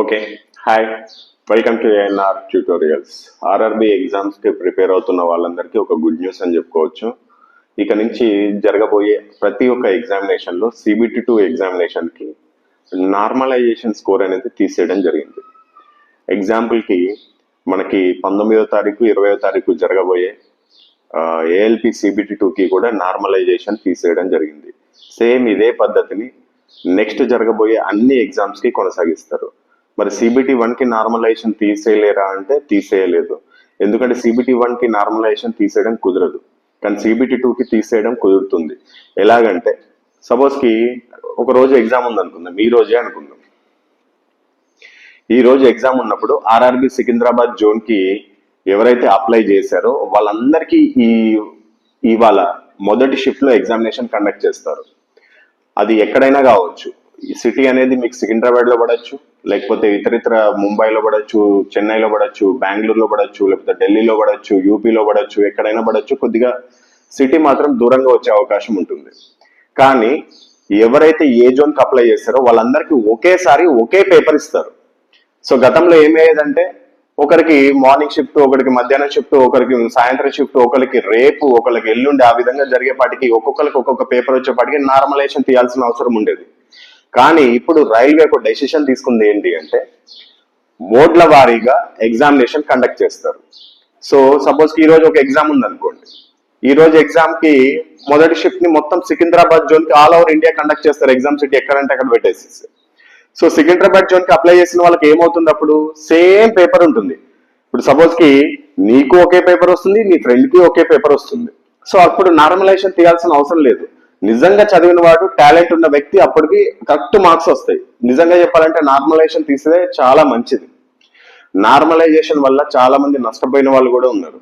Okay hi welcome to ANR tutorials RRB ఎగ్జామ్స్కి prepare అవుతున్న వాళ్ళందరికీ ఒక గుడ్ న్యూస్ అని చెప్పుకోవచ్చు. ఇక నుంచి జరగబోయే ప్రతి ఒక్క ఎగ్జామినేషన్లో సిబిటి టూ ఎగ్జామినేషన్కి నార్మలైజేషన్ స్కోర్ అనేది తీసేయడం జరిగింది. ఎగ్జాంపుల్కి మనకి పంతొమ్మిదో తారీఖు ఇరవయో తారీఖు జరగబోయే ఏఎల్పి సిబిటి టూకి కూడా నార్మలైజేషన్ తీసేయడం జరిగింది. సేమ్ ఇదే పద్ధతిని నెక్స్ట్ జరగబోయే అన్ని ఎగ్జామ్స్కి కొనసాగిస్తారు. మరి సిబిటి వన్కి నార్మలైజేషన్ తీసేయలేరా అంటే తీసేయలేదు. ఎందుకంటే సిబిటి వన్కి నార్మలైజేషన్ తీసేయడం కుదరదు. కానీ సిబిటి టూ కి తీసేయడం కుదురుతుంది. ఎలాగంటే సపోజ్కి ఒక రోజు ఎగ్జామ్ ఉంది అనుకుందాం ఈ రోజే అనుకుందాం. ఈ రోజు ఎగ్జామ్ ఉన్నప్పుడు ఆర్ఆర్బి సికింద్రాబాద్ జోన్కి ఎవరైతే అప్లై చేశారో వాళ్ళందరికీ ఈ ఇవాళ మొదటి షిఫ్ట్లో ఎగ్జామినేషన్ కండక్ట్ చేస్తారు. అది ఎక్కడైనా కావచ్చు. సిటీ అనేది మీకు సికింద్రాబాద్లో పడచ్చు లేకపోతే ఇతర ఇతర ముంబైలో పడచ్చు చెన్నైలో పడచ్చు బెంగళూరులో పడచ్చు లేకపోతే ఢిల్లీలో పడచ్చు యూపీలో పడచ్చు ఎక్కడైనా పడచ్చు. కొద్దిగా సిటీ మాత్రం దూరంగా వచ్చే అవకాశం ఉంటుంది. కానీ ఎవరైతే ఏ జోన్కి అప్లై చేస్తారో వాళ్ళందరికీ ఒకేసారి ఒకే పేపర్ ఇస్తారు. సో గతంలో ఏమయ్యేదంటే ఒకరికి మార్నింగ్ షిఫ్ట్ ఒకరికి మధ్యాహ్నం షిఫ్ట్ ఒకరికి సాయంత్రం షిఫ్ట్ ఒకరికి రేపు ఒకరికి ఎల్లుండి ఆ విధంగా జరిగేపాటికి ఒక్కొక్కరికి ఒక్కొక్క పేపర్ వచ్చేపాటికి నార్మలైజేషన్ తీయాల్సిన అవసరం ఉండేది. కానీ ఇప్పుడు రైల్వే ఒక డెసిషన్ తీసుకుంది ఏంటి అంటే మోడ్ల వారీగా ఎగ్జామినేషన్ కండక్ట్ చేస్తారు. సో సపోజ్ ఈరోజు ఒక ఎగ్జామ్ ఉంది అనుకోండి ఈ రోజు ఎగ్జామ్కి మొదటి షిఫ్ట్ని మొత్తం సికింద్రాబాద్ జోన్కి ఆల్ ఓవర్ ఇండియా కండక్ట్ చేస్తారు. ఎగ్జామ్ సిటీ ఎక్కడంటే అక్కడ పెట్టేసి సో సికింద్రాబాద్ జోన్కి అప్లై చేసిన వాళ్ళకి ఏమవుతుంది అప్పుడు? సేమ్ పేపర్ ఉంటుంది. ఇప్పుడు సపోజ్కి నీకు ఒకే పేపర్ వస్తుంది నీ ఫ్రెండ్కి ఒకే పేపర్ వస్తుంది. సో అప్పుడు నార్మలైజేషన్ తీయాల్సిన అవసరం లేదు. నిజంగా చదివిన వాడు టాలెంట్ ఉన్న వ్యక్తి అప్పటికి కరెక్ట్ మార్క్స్ వస్తాయి. నిజంగా చెప్పాలంటే నార్మలైజేషన్ తీసేదే చాలా మంచిది. నార్మలైజేషన్ వల్ల చాలా మంది నష్టపోయిన వాళ్ళు కూడా ఉన్నారు.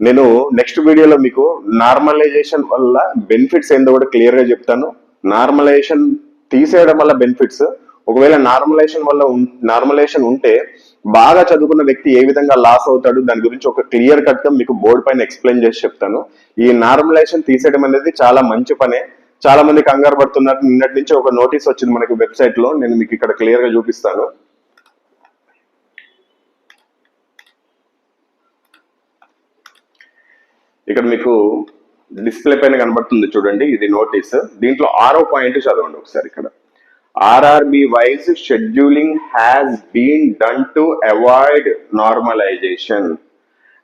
నేను నెక్స్ట్ వీడియోలో మీకు నార్మలైజేషన్ వల్ల బెనిఫిట్స్ ఏందో కూడా క్లియర్గా చెప్తాను. నార్మలైజేషన్ తీసేయడం వల్ల బెనిఫిట్స్ ఒకవేళ నార్మలైజేషన్ వల్ల నార్మలైజేషన్ ఉంటే బాగా చదువుకున్న వ్యక్తి ఏ విధంగా లాస్ అవుతాడు దాని గురించి ఒక క్లియర్ కట్గా మీకు బోర్డు పైన ఎక్స్ప్లెయిన్ చేసి చెప్తాను. ఈ నార్మలైజేషన్ తీసేయడం అనేది చాలా మంచి పనే. చాలా మంది కంగారు పడుతున్నారు. నిన్నటి నుంచి ఒక నోటీస్ వచ్చింది మనకి వెబ్సైట్లో. నేను మీకు ఇక్కడ క్లియర్గా చూపిస్తాను. ఇక్కడ మీకు డిస్ప్లే పైన కనబడుతుంది చూడండి ఇది నోటీస్. దీంట్లో ఆరో పాయింట్ చదవండి ఒకసారి ఇక్కడ. RRB wise scheduling has been done to avoid normalization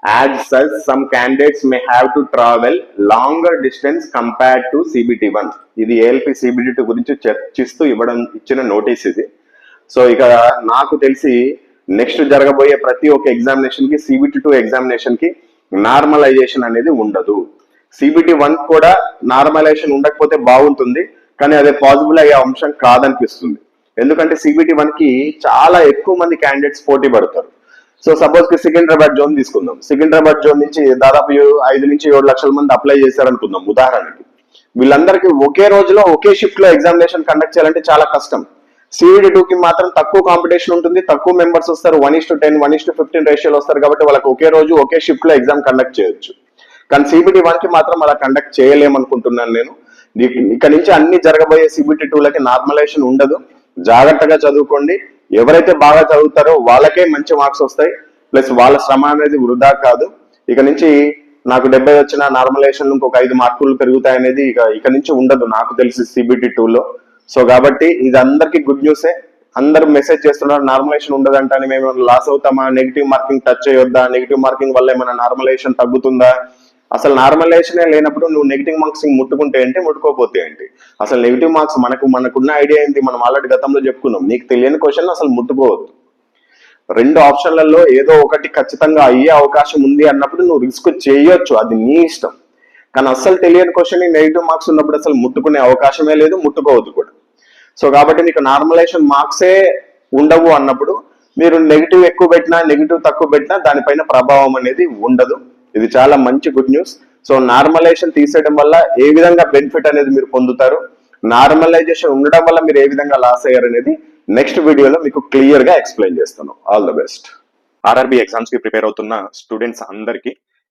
as such some candidates may have to travel longer distance compared to CBT one ఇది ఏఎల్పి సిబిటి టూ గురించి చర్చిస్తూ ఇవ్వడం ఇచ్చిన నోటీస్ ఇది. సో ఇక నాకు తెలిసి నెక్స్ట్ జరగబోయే ప్రతి ఒక్క ఎగ్జామినేషన్కి సిబిటి టూ ఎగ్జామినేషన్కి నార్మలైజేషన్ అనేది ఉండదు. సిబిటి వన్ కూడా నార్మలైజేషన్ ఉండకపోతే బాగుంటుంది. కానీ అదే పాసిబుల్ అయ్యే అంశం కాదనిపిస్తుంది. ఎందుకంటే సిబిటి వన్కి చాలా ఎక్కువ మంది క్యాండిడేట్స్ పోటీ పడతారు. సో సపోజ్కి సికింద్రాబాద్ జోన్ తీసుకుందాం. సికింద్రాబాద్ జోన్ నుంచి దాదాపు ఐదు నుంచి ఏడు లక్షల మంది అప్లై చేశారనుకుందాం ఉదాహరణకి. వీళ్ళందరికీ ఒకే రోజులో ఒకే షిఫ్ట్లో ఎగ్జామినేషన్ కండక్ట్ చేయాలంటే చాలా కష్టం. సిఈడి టూ కి మాత్రం తక్కువ కాంపిటీషన్ ఉంటుంది తక్కువ మెంబర్స్ వస్తారు one is to ten one is to fifteen రేషియోలు వస్తారు కాబట్టి వాళ్ళకి ఒకే రోజు ఒకే షిఫ్ట్లో ఎగ్జామ్ కండక్ట్ చేయొచ్చు. కానీ సిబిటి వన్కి మాత్రం అలా కండక్ట్ చేయలేమనుకుంటున్నాను నేను. ఇక్కడ నుంచి అన్ని జరగబోయే సిబిటి టూలకి నార్మలైజేషన్ ఉండదు. జాగ్రత్తగా చదువుకోండి. ఎవరైతే బాగా చదువుతారో వాళ్ళకే మంచి మార్క్స్ వస్తాయి. ప్లస్ వాళ్ళ శ్రమ అనేది వృధా కాదు. ఇక నుంచి నాకు డెబ్బై వచ్చిన నార్మలైజేషన్ ఇంకొక ఐదు మార్కులు పెరుగుతాయి అనేది ఇక ఇక నుంచి ఉండదు. నాకు తెలిసి సిబిటి లో. సో కాబట్టి ఇది అందరికి గుడ్ న్యూసే అందరు మెసేజ్ చేస్తున్నారు నార్మలైజేషన్ ఉండదంట అని మేము లాస్ అవుతామా? నెగిటివ్ మార్కింగ్ టచ్ చేయొద్దా? నెగిటివ్ మార్కింగ్ వల్ల ఏమైనా నార్మలైజేషన్ తగ్గుతుందా? అసలు నార్మలైజేషనే లేనప్పుడు నువ్వు నెగిటివ్ మార్క్స్ ముట్టుకుంటే ఏంటి ముట్టుకోపోతే ఏంటి? అసలు నెగిటివ్ మార్క్స్ మనకు మనకున్న ఐడియా ఏంటి? మనం ఆల్రెడీ గతంలో చెప్పుకున్నాం. నీకు తెలియని క్వశ్చన్ అసలు ముట్టుకోవద్దు. రెండు ఆప్షన్లలో ఏదో ఒకటి ఖచ్చితంగా అయ్యే అవకాశం ఉంది అన్నప్పుడు నువ్వు రిస్క్ చేయొచ్చు. అది నీ ఇష్టం. కానీ అస్సలు తెలియని క్వశ్చన్ నెగిటివ్ మార్క్స్ ఉన్నప్పుడు అసలు ముట్టుకునే అవకాశమే లేదు ముట్టుకోవద్దు కూడా. సో కాబట్టి నీకు నార్మలైజేషన్ మార్క్సే ఉండవు అన్నప్పుడు మీరు నెగిటివ్ ఎక్కువ పెట్టినా నెగిటివ్ తక్కువ పెట్టినా దానిపైన ప్రభావం అనేది ఉండదు. ఇది చాలా మంచి గుడ్ న్యూస్. సో నార్మలైజేషన్ తీసేయడం వల్ల ఏ విధంగా బెనిఫిట్ అనేది మీరు పొందుతారు నార్మలైజేషన్ ఉండడం వల్ల మీరు ఏ విధంగా లాస్ అయ్యారు అనేది నెక్స్ట్ వీడియోలో మీకు క్లియర్గా ఎక్స్ప్లెయిన్ చేస్తాను. All the best. ఆర్ఆర్బి ఎగ్జామ్స్కి ప్రిపేర్ అవుతున్న స్టూడెంట్స్ అందరికీ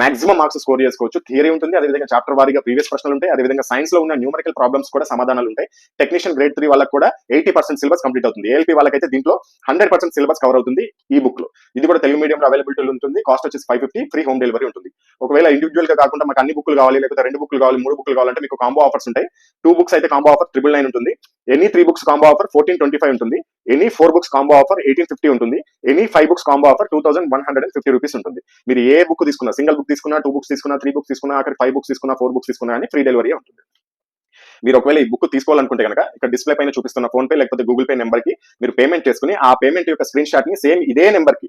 మాక్సిమం మార్క్స్ స్కోర్ చేసుకోవచ్చు. థియరీ ఉంటుంది అదేవిధంగా చాప్టర్ వారీగా ప్రీవియస్ ప్రశ్నలు ఉంటాయి అదేవిధంగా సైన్స్లో ఉన్న న్యూమరికల్ ప్రాబ్లమ్స్ కూడా సమాధానాలు ఉంటాయి. టెక్నీషియన్ గ్రేడ్ త్రీ వాళ్ళకి కూడా ఎయిటీ పర్సెంట్ సిలబస్ కంప్లీట్ అవుతుంది. ఏఎల్పీ వాళ్ళకైతే దీంట్లో హండ్రెడ్ పర్సెంట్ సిలబస్ కవర్ అవుతుంది ఈ బుక్లో. ఇది కూడా తెలుగు మీడియంలో అవైలబిలిటీ ఉంటుంది. కాస్ట్ వచ్చేసి five fifty free home delivery ఉంటుంది. ఒకవేళ ఇండివిజువల్గా కాకుండా మాకు అన్ని బుక్లు కావాలి లేకపోతే రెండు బుక్లు కావాలి మూడు బుక్లు కావాలంటే మీకు కాంబో ఆఫర్స్ ఉంటాయి. టూ బుక్స్ అయితే కాంబో ఆఫర్ ట్రిపుల్ నైన్ ఉంటుంది. Any three books combo offer fourteen twenty five ఉంటుంది. Any four books combo offer eighteen fifty ఉంటుంది. Any five books combo offer two thousand one hundred and fifty rupees ఉంటుంది. మీరు ఏ book తీసుకున్నా single book తీసుకున్నా two books తీసుకున్నా three books తీసుకున్నా అక్కడ ఫైవ్ బుక్స్ తీసుకున్నా ఫోర్ బుక్స్ తీసుకున్నా అని ఫ్రీ డెలివరీ ఉంటుంది. మీరు ఒకవేళ ఈ బుక్ తీసుకోవాలనుకుంటే కనుక ఇక్కడ డిస్ప్లే పైన చూపిస్తున్న ఫోన్ పే లేకపోతే గూగుల్ పే నెంబర్కి మీరు పేమెంట్ చేసుకుని ఆ పేమెంట్ యొక్క స్క్రీన్ షాట్ని సేమ్ ఇదే నెంబర్కి